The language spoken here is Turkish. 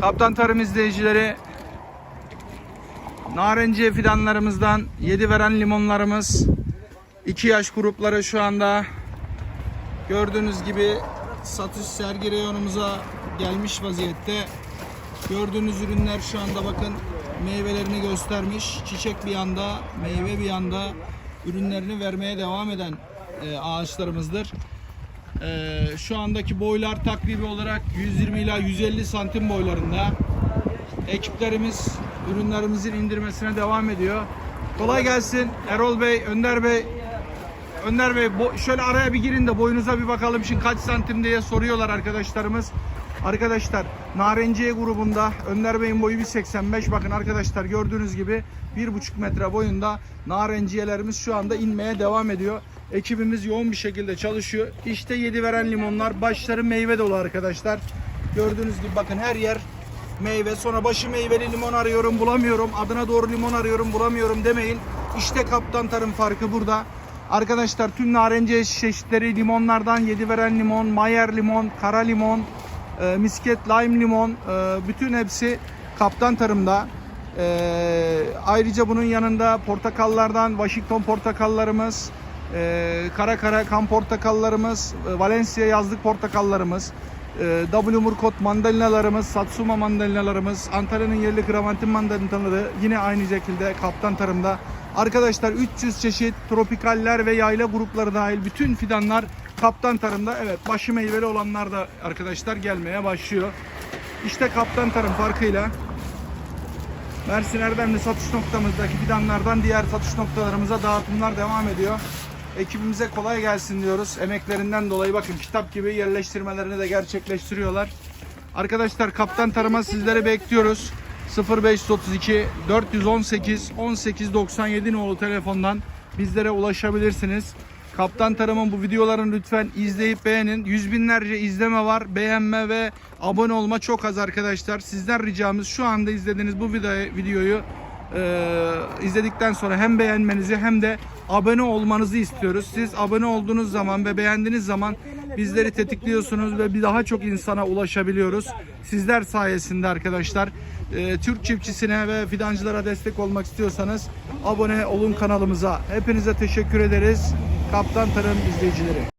Kaptan Tarım izleyicileri Narenciye fidanlarımızdan 7 veren limonlarımız 2 yaş grupları şu anda gördüğünüz gibi satış sergi reyonumuza gelmiş vaziyette. Gördüğünüz ürünler şu anda bakın meyvelerini göstermiş. Çiçek bir yanda, meyve bir yanda ürünlerini vermeye devam eden e, ağaçlarımızdır. E, şu andaki boylar takribi olarak 120 ila 150 santim boylarında. Ekiplerimiz ürünlerimizin indirmesine devam ediyor. Kolay gelsin Erol Bey, Önder Bey. Önder Bey şöyle araya bir girin de boyunuza bir bakalım şimdi kaç santim diye soruyorlar arkadaşlarımız. Arkadaşlar Narenciye grubunda Önder Bey'in boyu 1.85 bakın arkadaşlar gördüğünüz gibi 1.5 metre boyunda narenciyelerimiz şu anda inmeye devam ediyor. Ekibimiz yoğun bir şekilde çalışıyor. İşte yedi veren limonlar başları meyve dolu arkadaşlar. Gördüğünüz gibi bakın her yer meyve. Sonra başı meyveli limon arıyorum bulamıyorum. Adına doğru limon arıyorum bulamıyorum demeyin. İşte kaptan tarım farkı burada. Arkadaşlar tüm narenciye çeşitleri limonlardan yedi veren limon mayer limon kara limon e, misket lime limon e, bütün hepsi kaptan tarımda. E, ayrıca bunun yanında portakallardan Washington portakallarımız e, kara kara kan portakallarımız e, Valencia yazlık portakallarımız e, W Murkot mandalinalarımız, Satsuma mandalinalarımız, Antalya'nın yerli Kramantin mandalinaları yine aynı şekilde kaptan tarımda. Arkadaşlar 300 çeşit tropikaller ve yayla grupları dahil bütün fidanlar kaptan tarımda. Evet başı meyveli olanlar da arkadaşlar gelmeye başlıyor. İşte kaptan tarım farkıyla Mersin Erdemli satış noktamızdaki fidanlardan diğer satış noktalarımıza dağıtımlar devam ediyor. Ekibimize kolay gelsin diyoruz. Emeklerinden dolayı bakın kitap gibi yerleştirmelerini de gerçekleştiriyorlar. Arkadaşlar Kaptan Tarım'a sizleri bekliyoruz. 0532 418 1897 nolu telefondan bizlere ulaşabilirsiniz. Kaptan Tarım'ın bu videolarını lütfen izleyip beğenin. Yüz binlerce izleme var. Beğenme ve abone olma çok az arkadaşlar. Sizden ricamız şu anda izlediğiniz bu videoyu, e, izledikten sonra hem beğenmenizi hem de abone olmanızı istiyoruz. Siz abone olduğunuz zaman ve beğendiğiniz zaman bizleri tetikliyorsunuz ve bir daha çok insana ulaşabiliyoruz. Sizler sayesinde arkadaşlar. E, Türk çiftçisine ve fidancılara destek olmak istiyorsanız abone olun kanalımıza. Hepinize teşekkür ederiz. Kaptan Tarım izleyicileri.